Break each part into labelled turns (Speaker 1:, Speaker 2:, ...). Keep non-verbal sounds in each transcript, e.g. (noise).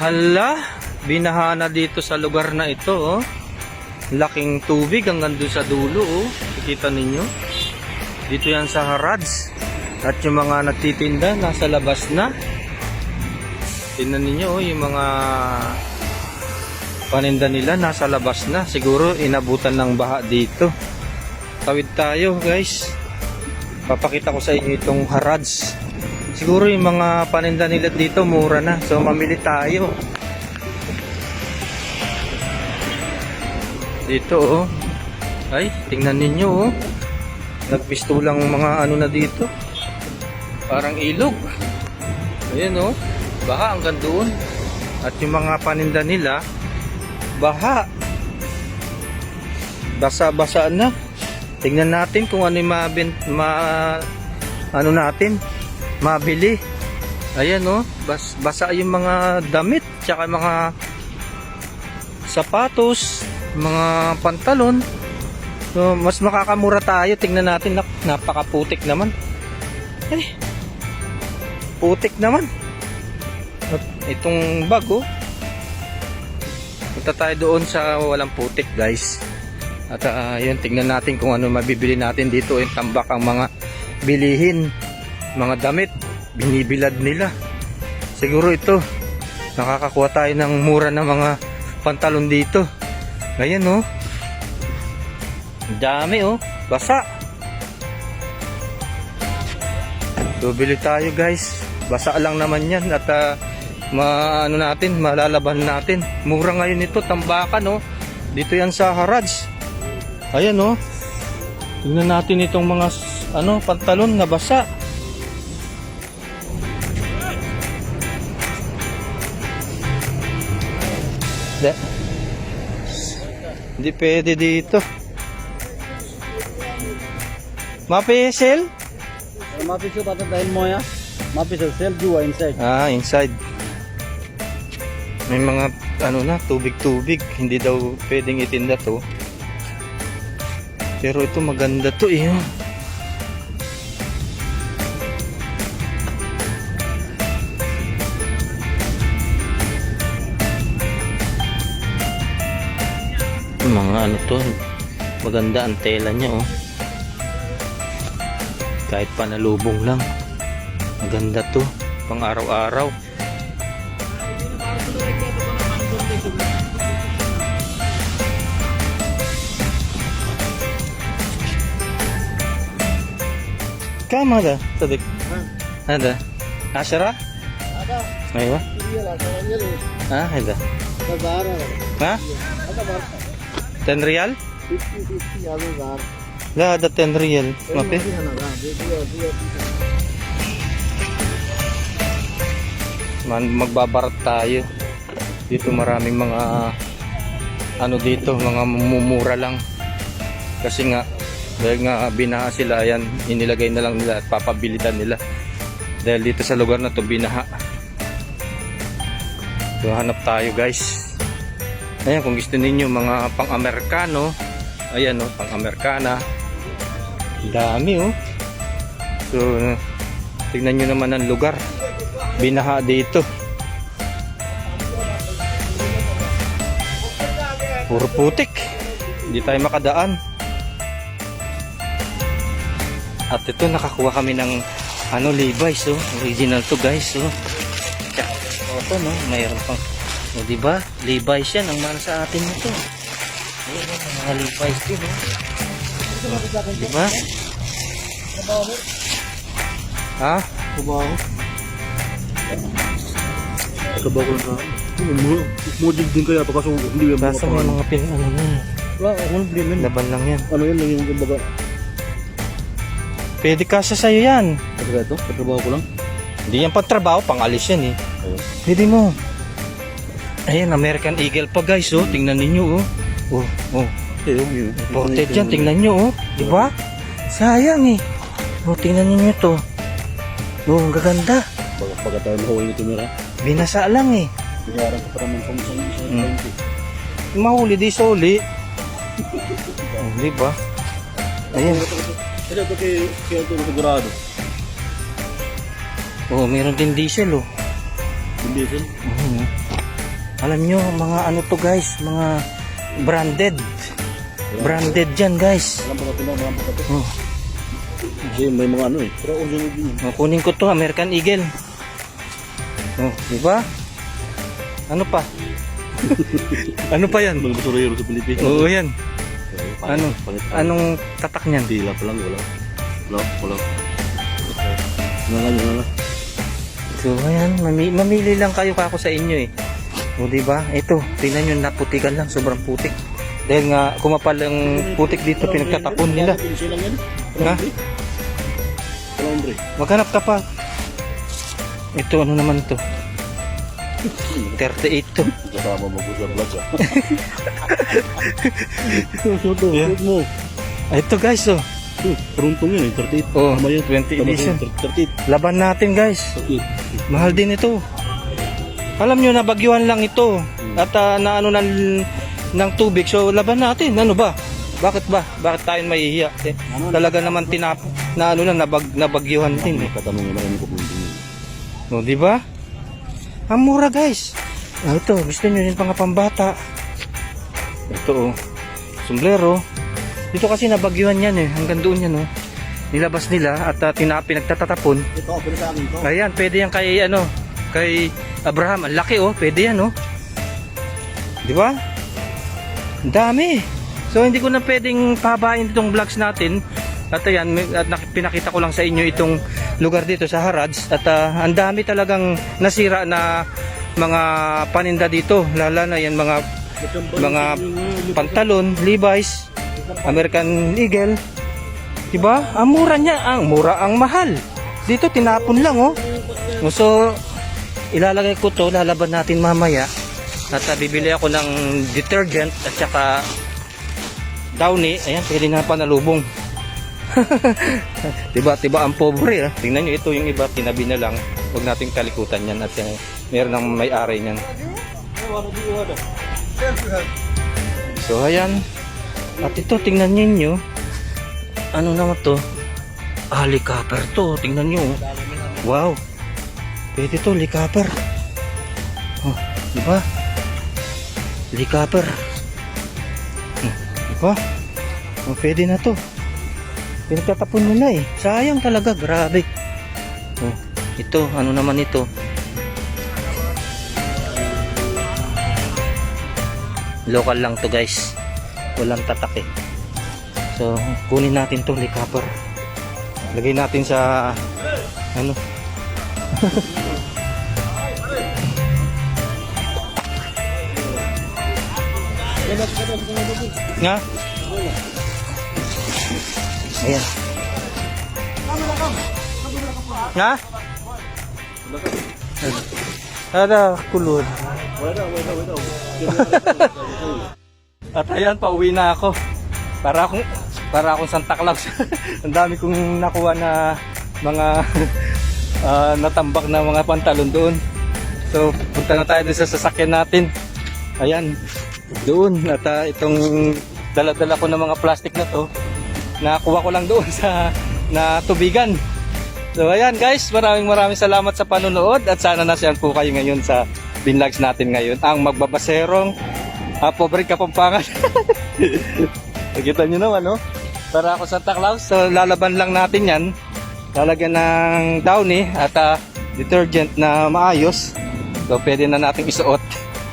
Speaker 1: Hala, binahana dito sa lugar na ito, oh. Laking tubig hanggang doon sa dulo, oh. Kikita ninyo. Dito yan sa Harads. At yung mga nagtitinda, nasa labas na. Tingnan ninyo, oh, yung mga paninda nila, nasa labas na. Siguro, inabutan ng baha dito. Tawid tayo, guys. Papakita ko sa inyo itong Harads. Siguro yung mga paninda nila dito mura na. So mamili tayo. Dito oh. Ay, tingnan ninyo oh. Nagpistulang mga ano na dito. Parang ilog. Ayan oh. Baha hanggang doon. At yung mga paninda nila, baha. Basa-basa na. Tingnan natin kung ano yung mabin, ma, ano natin, mabili. Ayan oh, bas, basa yung mga damit, tsaka mga sapatos, mga pantalon. So, mas makakamura tayo. Tingnan natin, nak, napakaputik naman. Eh, putik naman. At itong bag oh. Punta tayo doon sa walang putik guys. At ah, yun, tingnan natin kung ano mabibili natin dito. Yung tambak ang mga bilihin, mga damit, binibilad nila. Siguro ito, nakakakuha tayo ng mura ng mga pantalon dito. Ayan oh. Dami oh, basa. Bibili tayo guys. Basa lang naman yan at ah, ma ano natin, malalaban natin. Mura ngayon ito, tambakan oh. Dito yan sa Harads. Ayan oh. Tingnan natin itong mga ano pantalon na basa. isda. Hindi pwede dito. Mapisil?
Speaker 2: Mapisil pa dahil mo ya. Mapisil sell juwa inside.
Speaker 1: Ah, inside. May mga ano na, tubig-tubig. Hindi daw pwedeng itinda to. Pero ito maganda to eh. Mga ano to, maganda ang tela niya oh. Kahit panalubong lang. Maganda to, pang araw-araw. كم هذا صدق هذا عشرة
Speaker 2: هذا
Speaker 1: أيوة
Speaker 2: ريال 10 ريال
Speaker 1: ها هذا
Speaker 2: هذا 12
Speaker 1: ها
Speaker 2: هذا
Speaker 1: 10 real?
Speaker 2: 50 50 આવે
Speaker 1: યાર ज़्यादा ten real वहाँ पे Man, magbabarat tayo. Dito maraming mga ano dito mga mumura lang. Kasi nga dahil nga binaha sila yan inilagay na lang nila at papabilitan nila. Dahil dito sa lugar na to binaha. So hanap tayo guys. Ayan kung gusto ninyo mga pang-Amerikano, ayan oh, pang-Amerikana. Dami oh. So tignan nyo naman ang lugar binaha dito. Puro putik. Hindi tayo makadaan. At ito nakakuha kami ng ano Levi's oh. Original to guys oh. Tsaka ito no, mayroon pang o di ba? Levi's yan ang mahal sa atin nito. Ayun mga Levi's din oh. Oh, Di ba? Ha?
Speaker 2: Kubaho. Kabaw ko lang ka. Mujig din kaya pa kaso hindi yung
Speaker 1: Kaso may mga pin ano na.
Speaker 2: Wala, ako nang blame yun.
Speaker 1: Laban lang yan.
Speaker 2: Ano yun, yung kumbaga.
Speaker 1: Pwede kasya sa'yo yan.
Speaker 2: Ano ito? Katrabaho ko lang.
Speaker 1: Hindi yan pang trabaho, pang alis yan eh. Pwede mo. Ayan, American Eagle pa guys oh. Tingnan ninyo oh. Oh, oh. Imported yan, tingnan nyo oh. Di ba? Sayang eh. Oh, tingnan ninyo to. Oh, ang gaganda.
Speaker 2: Baga tayo mahuli nito nila.
Speaker 1: Binasa lang eh.
Speaker 2: Binayaran ko para man kung saan
Speaker 1: Hmm.
Speaker 2: hmm.
Speaker 1: Mahuli di soli. Oh, di ba? Ayan.
Speaker 2: Ito, ito kay, kay ito sigurado.
Speaker 1: Oh, meron din diesel oh.
Speaker 2: Hindi sin.
Speaker 1: Oh, Alam nyo, mga ano to guys, mga branded. Branded dyan guys. Oh,
Speaker 2: Kasi may mga ano eh. Pero original din yun.
Speaker 1: oh, kunin ko to, American Eagle. Oh, di ba? Ano pa? (laughs) ano pa yan?
Speaker 2: Mga basurero sa Pilipinas.
Speaker 1: Oo, yan. Ano? Anong tatak niyan?
Speaker 2: Tila pa lang, wala. Wala, wala. Nga, nga nga.
Speaker 1: So, ayan, mami- mamili lang kayo kako sa inyo eh. O, di ba? Ito, tingnan nyo, naputikan lang, sobrang putik. Dahil nga, kumapal ang putik dito, pinagtatapon nila. Ha? Maghanap ka pa. Ito, ano naman to? 38 to.
Speaker 2: Kasama mo ko sa vlog ah. Ito, mo.
Speaker 1: Ito guys, oh.
Speaker 2: Ito, Peruntong yun eh, 38.
Speaker 1: Oh,
Speaker 2: Tama yun.
Speaker 1: 20
Speaker 2: Tama
Speaker 1: edition.
Speaker 2: yun, 38.
Speaker 1: Laban natin guys.
Speaker 2: 38.
Speaker 1: Mahal din ito. Alam nyo, nabagyuhan lang ito. At ah, na ano ng, ng tubig. So, laban natin. Ano ba? Bakit ba? Bakit tayo mahihiya? Eh, talaga naman tinap na ano lang, nabag, nabagyuhan din eh.
Speaker 2: Katanong naman ko kung hindi.
Speaker 1: O, di ba? Ang mura guys. Ah, ito, gusto nyo rin pang pambata. Ito oh. Sombrero. Dito kasi nabagyuhan yan eh. Hanggang doon yan oh. Nilabas nila at uh, tina, pinagtatatapon.
Speaker 2: Ito, pero sa akin to.
Speaker 1: Ayan, pwede yan kay ano, kay Abraham. Ang laki oh, pwede yan oh. Di ba? Ang dami. So hindi ko na pwedeng pahabain itong vlogs natin. At ayan, at nak- pinakita ko lang sa inyo itong lugar dito sa Harads. At ah, ang dami talagang nasira na mga paninda dito. Lala na yan mga mga pantalon, Levi's, American Eagle. Diba? Ang mura niya, ang mura ang mahal. Dito tinapon lang oh. So ilalagay ko to, lalaban natin mamaya. At ah, bibili ako ng detergent at saka downy. Ayan, pwede na panalubong. (laughs) diba, diba ang pobre ah. Tingnan nyo ito yung iba, tinabi na lang. Huwag nating talikutan yan at uh, meron ng may-ari niyan. So ayan. At ito tingnan ninyo. Ano naman to? Helicopter to. Tingnan nyo. Wow. Pwede to, helicopter. Oh, di ba? Helicopter. Hmm, di ba? Oh, pwede na to. Pinagtatapon mo na eh. Sayang talaga, grabe. Oh, ito, ano naman ito? Local lang to guys. Walang tatak eh. So, kunin natin to helicopter. Lagay natin sa ano? Nga? Ayan. Nga? Ada
Speaker 2: wala.
Speaker 1: At ayan, pauwi na ako. Para akong para akong Santa Claus. (laughs) Ang dami kong nakuha na mga ah, natambak na mga pantalon doon. So, punta na tayo sa sasakyan natin. Ayan, doon. At ah, itong dala-dala ko ng mga plastic na to, nakuha ko lang doon (laughs) sa na tubigan. So ayan guys, maraming maraming salamat sa panonood at sana nasyan po kayo ngayon sa binlogs natin ngayon. Ang magbabaserong uh, pobre kapampangan. (laughs) Nakita nyo naman, no? Para ako Santa Claus. So, lalaban lang natin yan. Lalagyan ng downy at ah, detergent na maayos. So, pwede na nating isuot.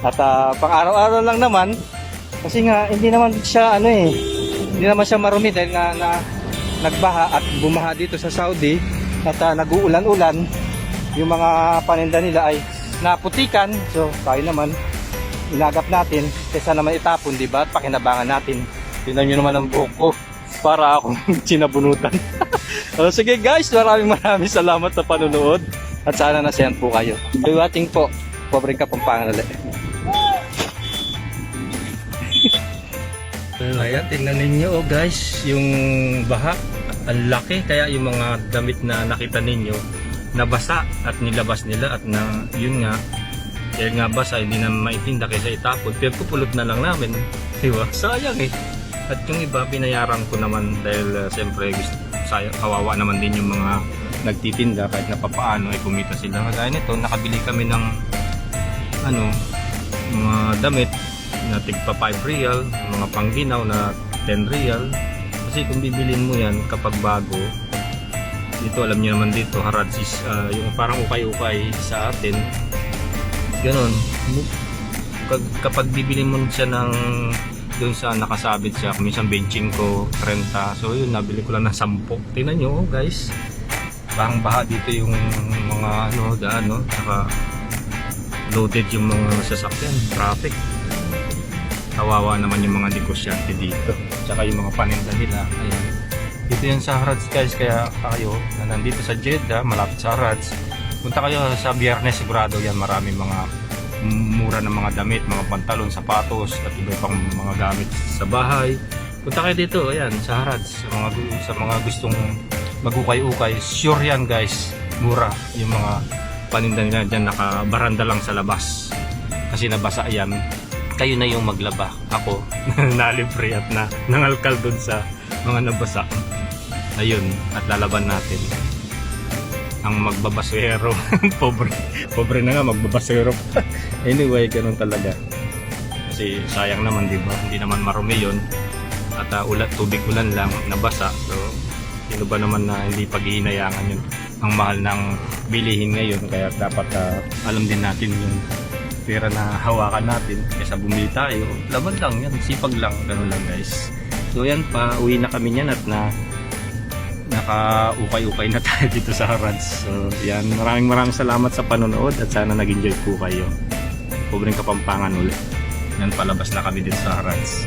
Speaker 1: At ah, pang araw-araw lang naman. Kasi nga, hindi naman siya, ano eh, hindi naman siya marumi dahil nga na, nagbaha at bumaha dito sa Saudi. At ah, nag-uulan-ulan. Yung mga paninda nila ay naputikan. So, tayo naman, inagap natin kaysa naman itapon, di ba? At pakinabangan natin. Tingnan nyo naman ang buhok ko para akong (laughs) sinabunutan. (laughs) o, sige guys, maraming maraming salamat sa panonood at sana nasiyan po kayo. Iwating po, pobreng kapampangan ulit. (laughs) Ayan, tingnan ninyo oh guys, yung baha, ang laki. Kaya yung mga damit na nakita ninyo, nabasa at nilabas nila at na, yun nga, dahil nga basa, hindi na maitinda kaysa itapon. Pero pupulot na lang namin. Diba? (laughs) Sayang eh. At yung iba, binayaran ko naman dahil uh, siyempre gusto, sayang, kawawa naman din yung mga nagtitinda kahit na papaano ay kumita sila. Kagaya nito, nakabili kami ng ano, mga damit na tigpa 5 real, mga pangginaw na 10 real. Kasi kung bibilin mo yan kapag bago, dito alam niyo naman dito harads is ah, yung parang ukay-ukay sa atin. Ganon. Kag- Kapag bibili mo siya ng doon sa nakasabit siya, minsan benching ko 30. So yun, nabili ko lang ng 10. Tingnan nyo oh, guys. Bahang baha dito yung mga ano, daan no. Saka loaded yung mga sasakyan, traffic. Kawawa naman yung mga negosyante dito. Tsaka yung mga paninda nila. Ayan. Dito yan sa Harads guys, kaya kayo na nandito sa Jeddah, malapit sa Harads. Punta kayo sa biyernes, sigurado yan marami mga mura ng mga damit, mga pantalon, sapatos, at iba pang mga gamit sa bahay. Punta kayo dito, ayan, sa Harads, sa mga, sa mga gustong magukay-ukay. Sure yan guys, mura yung mga paninda nila dyan, nakabaranda lang sa labas. Kasi nabasa yan, kayo na yung maglaba. Ako, (laughs) nalibre at na nangalkal dun sa mga nabasa. Ayun, at lalaban natin ang magbabasero. (laughs) pobre, pobre na nga magbabasero. (laughs) anyway, ganun talaga. Kasi sayang naman, di ba? Hindi naman marumi yun. At uh, ulat, tubig ulan lang, nabasa. So, sino ba naman na hindi paghihinayangan yun? Ang mahal ng bilihin ngayon, kaya dapat ah, alam din natin yung pera na hawakan natin kaysa bumili tayo. Laban lang yan, sipag lang, ganun lang guys. So yan pa, uwi na kami niyan at na naka-ukay-ukay na tayo dito sa Harads. So yan, maraming maraming salamat sa panonood at sana nag-enjoy po kayo. Pobreng kapampangan ulit. Yan, palabas na kami dito sa Harads.